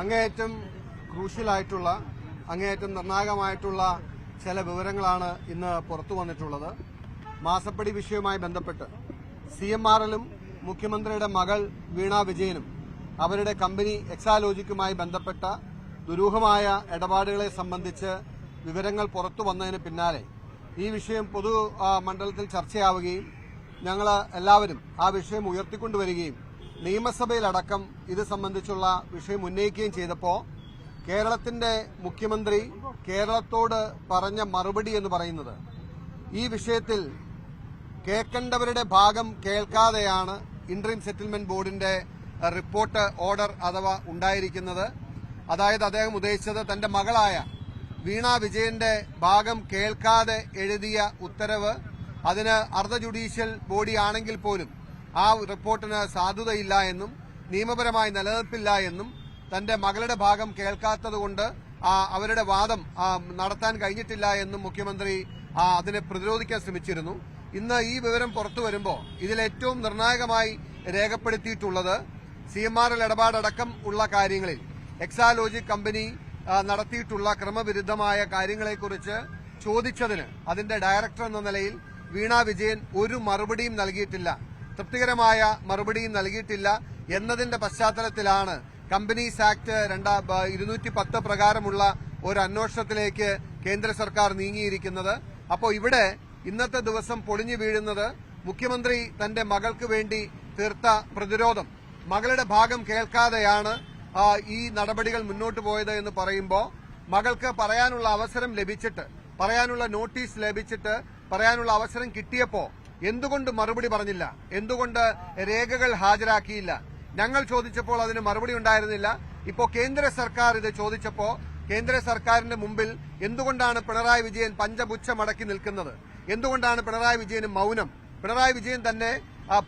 അങ്ങേയറ്റം ക്രൂഷ്യലായിട്ടുള്ള അങ്ങേയറ്റം നിർണായകമായിട്ടുള്ള ചില വിവരങ്ങളാണ് ഇന്ന് പുറത്തു വന്നിട്ടുള്ളത്. മാസപ്പടി വിഷയവുമായി ബന്ധപ്പെട്ട് സി എം ആർ എല്ലും മുഖ്യമന്ത്രിയുടെ മകൾ വീണ വിജയനും അവരുടെ കമ്പനി എക്സാലോജിക്കുമായി ബന്ധപ്പെട്ട ദുരൂഹമായ ഇടപാടുകളെ സംബന്ധിച്ച് വിവരങ്ങൾ പുറത്തു വന്നതിന് പിന്നാലെ ഈ വിഷയം പൊതു മണ്ഡലത്തിൽ ചർച്ചയാവുകയും ഞങ്ങൾ എല്ലാവരും ആ വിഷയം ഉയർത്തിക്കൊണ്ടുവരികയും നിയമസഭയിലടക്കം ഇത് സംബന്ധിച്ചുള്ള വിഷയം ഉന്നയിക്കുകയും ചെയ്തപ്പോൾ കേരളത്തിന്റെ മുഖ്യമന്ത്രി കേരളത്തോട് പറഞ്ഞ മറുപടി എന്ന് പറയുന്നത് ഈ വിഷയത്തിൽ കേൾക്കേണ്ടവരുടെ ഭാഗം കേൾക്കാതെയാണ് ഇന്റീം സെറ്റിൽമെന്റ് ബോർഡിന്റെ റിപ്പോർട്ട് ഓർഡർ അഥവാ ഉണ്ടായിരിക്കുന്നത്. അതായത് അദ്ദേഹം ഉദ്ദേശിച്ചത് തന്റെ മകളായ വീണ വിജയന്റെ ഭാഗം കേൾക്കാതെ എഴുതിയ ഉത്തരവ് അതിന് അർദ്ധ ജുഡീഷ്യൽ ബോഡി ആണെങ്കിൽ പോലും ആ റിപ്പോർട്ടിന് സാധുതയില്ല എന്നും നിയമപരമായി നിലനിൽപ്പില്ല എന്നും തന്റെ മകളുടെ ഭാഗം കേൾക്കാത്തതുകൊണ്ട് അവരുടെ വാദം നടത്താൻ കഴിഞ്ഞിട്ടില്ല എന്നും മുഖ്യമന്ത്രി അതിനെ പ്രതിരോധിക്കാൻ ശ്രമിച്ചിരുന്നു. ഇന്ന് ഈ വിവരം പുറത്തു വരുമ്പോൾ ഇതിലേറ്റവും നിർണായകമായി രേഖപ്പെടുത്തിയിട്ടുള്ളത് സി എം ആർ എൽ ഇടപാടടക്കം ഉള്ള കാര്യങ്ങളിൽ എക്സാലോജി കമ്പനി നടത്തിയിട്ടുള്ള ക്രമവിരുദ്ധമായ കാര്യങ്ങളെക്കുറിച്ച് ചോദിച്ചതിന് അതിന്റെ ഡയറക്ടർ എന്ന നിലയിൽ വീണ വിജയൻ ഒരു മറുപടിയും നൽകിയിട്ടില്ല. തൃപ്തികരമായ മറുപടിയും നൽകിയിട്ടില്ല എന്നതിന്റെ പശ്ചാത്തലത്തിലാണ് കമ്പനീസ് ആക്ട് രണ്ടാ ഇരുന്നൂറ്റി പത്ത് പ്രകാരമുള്ള ഒരു അന്വേഷണത്തിലേക്ക് കേന്ദ്ര സർക്കാർ നീങ്ങിയിരിക്കുന്നത്. അപ്പോൾ ഇവിടെ ഇന്നത്തെ ദിവസം പൊളിഞ്ഞു വീഴുന്നത് മുഖ്യമന്ത്രി തന്റെ മകൾക്ക് വേണ്ടി തീർത്ത പ്രതിരോധം. മകളുടെ ഭാഗം കേൾക്കാതെയാണ് ഈ നടപടികൾ മുന്നോട്ട് പോയത് എന്ന് പറയുമ്പോൾ മകൾക്ക് പറയാനുള്ള അവസരം ലഭിച്ചിട്ട് പറയാനുള്ള നോട്ടീസ് ലഭിച്ചിട്ട് പറയാനുള്ള അവസരം കിട്ടിയപ്പോ എന്തുകൊണ്ട് മറുപടി പറഞ്ഞില്ല? എന്തുകൊണ്ട് രേഖകൾ ഹാജരാക്കിയില്ല? ഞങ്ങൾ ചോദിച്ചപ്പോൾ അതിന് മറുപടി ഉണ്ടായിരുന്നില്ല. ഇപ്പോൾ കേന്ദ്ര സർക്കാർ ഇത് ചോദിച്ചപ്പോൾ കേന്ദ്ര സർക്കാരിന്റെ മുമ്പിൽ എന്തുകൊണ്ടാണ് പിണറായി വിജയൻ പഞ്ചപുച്ഛ മടക്കി നിൽക്കുന്നത്? എന്തുകൊണ്ടാണ് പിണറായി വിജയന് മൌനം? പിണറായി വിജയൻ തന്നെ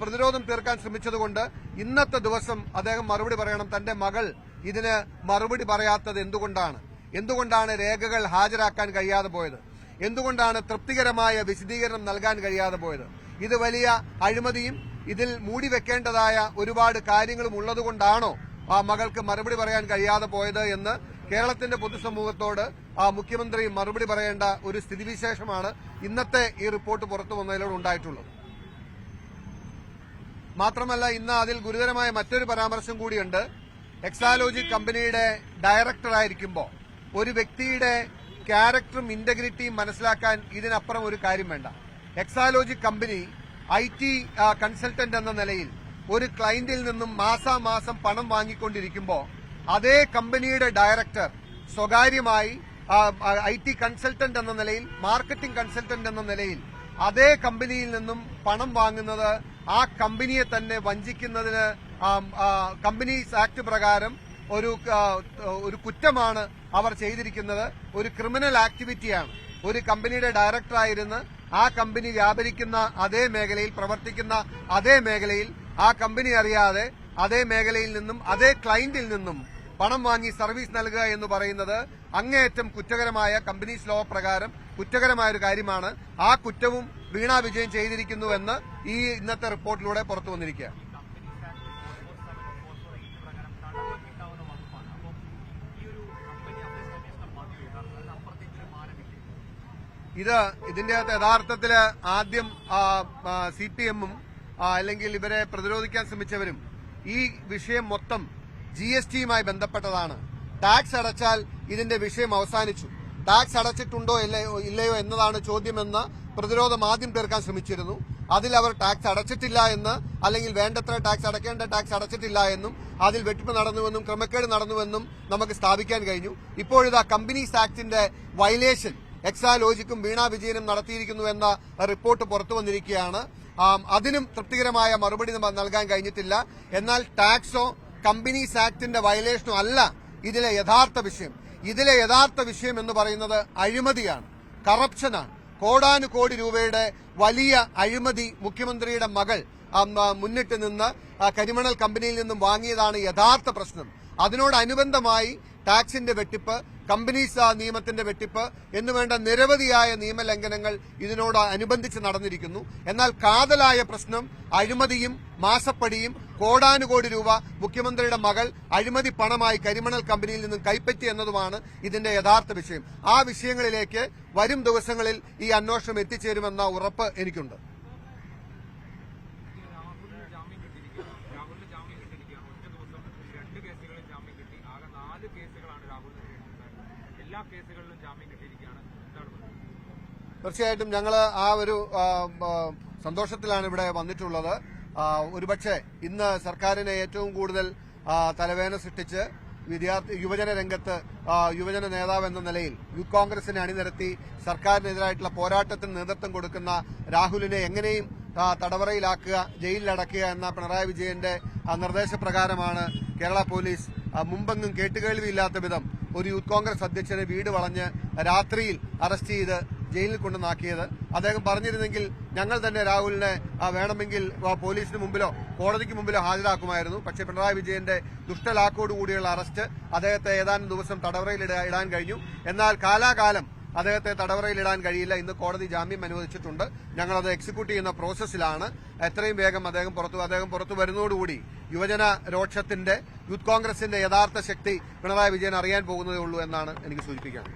പ്രതിരോധം തീർക്കാൻ ശ്രമിച്ചതുകൊണ്ട് ഇന്നത്തെ ദിവസം അദ്ദേഹം മറുപടി പറയണം. തന്റെ മകൾ ഇതിന് മറുപടി പറയാത്തത് എന്തുകൊണ്ടാണ്? എന്തുകൊണ്ടാണ് രേഖകൾ ഹാജരാക്കാൻ കഴിയാതെ പോയത്? എന്തുകൊണ്ടാണ് തൃപ്തികരമായ വിശദീകരണം നൽകാൻ കഴിയാതെ പോയത്? ഇത് വലിയ അഴിമതിയും ഇതിൽ മൂടി വെക്കേണ്ടതായ ഒരുപാട് കാര്യങ്ങളും ഉള്ളതുകൊണ്ടാണോ ആ മകൾക്ക് മറുപടി പറയാൻ കഴിയാതെ പോയത് എന്ന് കേരളത്തിന്റെ പൊതുസമൂഹത്തോട് ആ മുഖ്യമന്ത്രി മറുപടി പറയേണ്ട ഒരു സ്ഥിതിവിശേഷമാണ് ഇന്നത്തെ ഈ റിപ്പോർട്ട് പുറത്തു വന്നതിലൂടെ ഉണ്ടായിട്ടുള്ളത്. മാത്രമല്ല ഇന്ന് അതിൽ ഗുരുതരമായ മറ്റൊരു പരാമർശം കൂടിയുണ്ട്. എക്സാലോജി കമ്പനിയുടെ ഡയറക്ടറായിരിക്കുമ്പോൾ ഒരു വ്യക്തിയുടെ ക്യാരക്ടറും ഇന്റഗ്രിറ്റിയും മനസ്സിലാക്കാൻ ഇതിനപ്പുറം ഒരു കാര്യം വേണ്ട. Exalogic company I T consultant എന്ന നിലയിൽ ഒരു ക്ലയന്റിൽ നിന്നും മാസാമാസം പണം വാങ്ങിക്കൊണ്ടിരിക്കുമ്പോൾ അതേ കമ്പനിയുടെ ഡയറക്ടർ സ്വകാര്യമായി ഐ ടി കൺസൾട്ടന്റ് എന്ന നിലയിൽ മാർക്കറ്റിംഗ് കൺസൾട്ടന്റ് എന്ന നിലയിൽ അതേ കമ്പനിയിൽ നിന്നും പണം വാങ്ങുന്നത് ആ കമ്പനിയെ തന്നെ വഞ്ചിക്കുന്നതിന് കമ്പനീസ് ആക്ട് പ്രകാരം ഒരു ഒരു കുറ്റമാണ് അവർ ചെയ്തിരിക്കുന്നത്. ഒരു ക്രിമിനൽ ആക്ടിവിറ്റിയാണ്. ഒരു കമ്പനിയുടെ ഡയറക്ടറായിരുന്ന് ആ കമ്പനി വ്യാപരിക്കുന്ന അതേ മേഖലയിൽ പ്രവർത്തിക്കുന്ന അതേ മേഖലയിൽ ആ കമ്പനി അറിയാതെ അതേ മേഖലയിൽ നിന്നും അതേ ക്ലയന്റിൽ നിന്നും പണം വാങ്ങി സർവീസ് നൽകുക എന്ന് പറയുന്നത് അങ്ങേയറ്റം കുറ്റകരമായ കമ്പനീസ് ലോ പ്രകാരം കുറ്റകരമായ ഒരു കാര്യമാണ്. ആ കുറ്റവും വീണ വിജയൻ ചെയ്തിരിക്കുന്നുവെന്ന് ഈ ഇന്നത്തെ റിപ്പോർട്ടിലൂടെ പുറത്തു വന്നിരിക്കുക ഇത് ഇതിന്റെ അകത്ത് യഥാർത്ഥത്തിൽ ആദ്യം സി പി എമ്മും അല്ലെങ്കിൽ ഇവരെ പ്രതിരോധിക്കാൻ ശ്രമിച്ചവരും ഈ വിഷയം മൊത്തം ജി എസ് ടിയുമായി ബന്ധപ്പെട്ടതാണ്. ടാക്സ് അടച്ചാൽ ഇതിന്റെ വിഷയം അവസാനിച്ചു. ടാക്സ് അടച്ചിട്ടുണ്ടോ ഇല്ലയോ ഇല്ലയോ എന്നതാണ് ചോദ്യമെന്ന് പ്രതിരോധം ആദ്യം തീർക്കാൻ ശ്രമിച്ചിരുന്നു. അതിൽ അവർ ടാക്സ് അടച്ചിട്ടില്ല എന്ന് അല്ലെങ്കിൽ വേണ്ടത്ര ടാക്സ് അടയ്ക്കേണ്ട ടാക്സ് അടച്ചിട്ടില്ല എന്നും അതിൽ വെട്ടിപ്പ് നടന്നുവെന്നും ക്രമക്കേട് നടന്നുവെന്നും നമുക്ക് സ്ഥാപിക്കാൻ കഴിഞ്ഞു. ഇപ്പോഴിതാ കമ്പനീസ് ആക്ടിന്റെ വയലേഷൻ എക്സാലോജിക്കും വീണ വിജയനും നടത്തിയിരിക്കുന്നു എന്ന റിപ്പോർട്ട് പുറത്തു വന്നിരിക്കുകയാണ്. അതിനും തൃപ്തികരമായ മറുപടി നൽകാൻ കഴിഞ്ഞിട്ടില്ല. എന്നാൽ ടാക്സോ കമ്പനീസ് ആക്ടിന്റെ വയലേഷനോ അല്ല ഇതിലെ യഥാർത്ഥ വിഷയം. ഇതിലെ യഥാർത്ഥ വിഷയം എന്ന് പറയുന്നത് അഴിമതിയാണ് കറപ്ഷനാണ്. കോടാനുകോടി രൂപയുടെ വലിയ അഴിമതി മുഖ്യമന്ത്രിയുടെ മകൾ മുന്നിട്ട് നിന്ന് കരിമണൽ കമ്പനിയിൽ നിന്നും വാങ്ങിയതാണ് യഥാർത്ഥ പ്രശ്നം. അതിനോടനുബന്ധമായി ടാക്സിന്റെ വെട്ടിപ്പ് കമ്പനീസ് നിയമത്തിന്റെ വെട്ടിപ്പ് എന്നുവേണ്ട നിരവധിയായ നിയമലംഘനങ്ങൾ ഇതിനോട് അനുബന്ധിച്ച് നടന്നിരിക്കുന്നു. എന്നാൽ കാതലായ പ്രശ്നം അഴിമതിയും മാസപ്പടിയും കോടാനുകോടി രൂപ മുഖ്യമന്ത്രിയുടെ മകൾ അഴിമതി പണമായി കരിമണൽ കമ്പനിയിൽ നിന്നും കൈപ്പറ്റി എന്നതുമാണ് ഇതിന്റെ യഥാർത്ഥ വിഷയം. ആ വിഷയങ്ങളിലേക്ക് വരും ദിവസങ്ങളിൽ ഈ അന്വേഷണം എത്തിച്ചേരുമെന്ന ഉറപ്പ് എനിക്കുണ്ട് രാഹുലിന് ജാമ്യം കിട്ടിയിരിക്കുകയാണ് രാഹുലിന് ജാമ്യം കിട്ടിയിരിക്കുകയാണ് ഒറ്റ ദിവസം രണ്ട് കേസുകളിൽ ജാമ്യം കിട്ടി ആകെ നാല് കേസുകളാണ് രാഹുലിനെതിരെ ഉണ്ടായിരുന്നത് എല്ലാ കേസുകളിലും ജാമ്യം കിട്ടിയിരിക്കുകയാണ്. തീർച്ചയായിട്ടും ഞങ്ങൾ ആ ഒരു സന്തോഷത്തിലാണ് ഇവിടെ വന്നിട്ടുള്ളത്. ഒരുപക്ഷെ ഇന്ന് സർക്കാരിനെ ഏറ്റവും കൂടുതൽ തലവേദന സൃഷ്ടിച്ച് വിദ്യാർത്ഥി യുവജന രംഗത്ത് യുവജന നേതാവ് എന്ന നിലയിൽ യൂത്ത് കോൺഗ്രസിനെ അണിനിരത്തി സർക്കാരിനെതിരായിട്ടുള്ള പോരാട്ടത്തിന് നേതൃത്വം കൊടുക്കുന്ന രാഹുലിനെ എങ്ങനെയും തടവറയിലാക്കുക ജയിലിലടക്കുക എന്ന പിണറായി വിജയന്റെ നിർദ്ദേശപ്രകാരമാണ് കേരള പോലീസ് മുമ്പെങ്ങും കേട്ടുകേൾവിയില്ലാത്ത വിധം ഒരു യൂത്ത് കോൺഗ്രസ് അധ്യക്ഷനെ വീട് വളഞ്ഞ് രാത്രിയിൽ അറസ്റ്റ് ചെയ്ത് ജയിലിൽ കൊണ്ടുവന്നാക്കിയത് അദ്ദേഹം പറഞ്ഞിരുന്നെങ്കിൽ ഞങ്ങൾ തന്നെ രാഹുലിനെ വേണമെങ്കിൽ പോലീസിന് മുമ്പിലോ കോടതിക്ക് മുമ്പിലോ ഹാജരാക്കുമായിരുന്നു. പക്ഷേ പിണറായി വിജയന്റെ ദുഷ്ടലാക്കോടുകൂടിയുള്ള അറസ്റ്റ് അദ്ദേഹത്തെ ഏതാനും ദിവസം തടവറയിൽ ഇടാൻ കഴിഞ്ഞു. എന്നാൽ കാലാകാലം അദ്ദേഹത്തെ തടവറയിലിടാൻ കഴിയില്ല. ഇന്ന് കോടതി ജാമ്യം അനുവദിച്ചിട്ടുണ്ട്. ഞങ്ങളത് എക്സിക്യൂട്ട് ചെയ്യുന്ന പ്രോസസ്സിലാണ് എത്രയും വേഗം അദ്ദേഹം പുറത്തു അദ്ദേഹം പുറത്തു വരുന്നതോടുകൂടി യുവജന രോക്ഷത്തിന്റെ യൂത്ത് കോൺഗ്രസിന്റെ യഥാർത്ഥ ശക്തി പിണറായി വിജയൻ അറിയാൻ പോകുന്നതേ ഉള്ളൂ എന്നാണ് എനിക്ക് സൂചിപ്പിക്കുന്നത്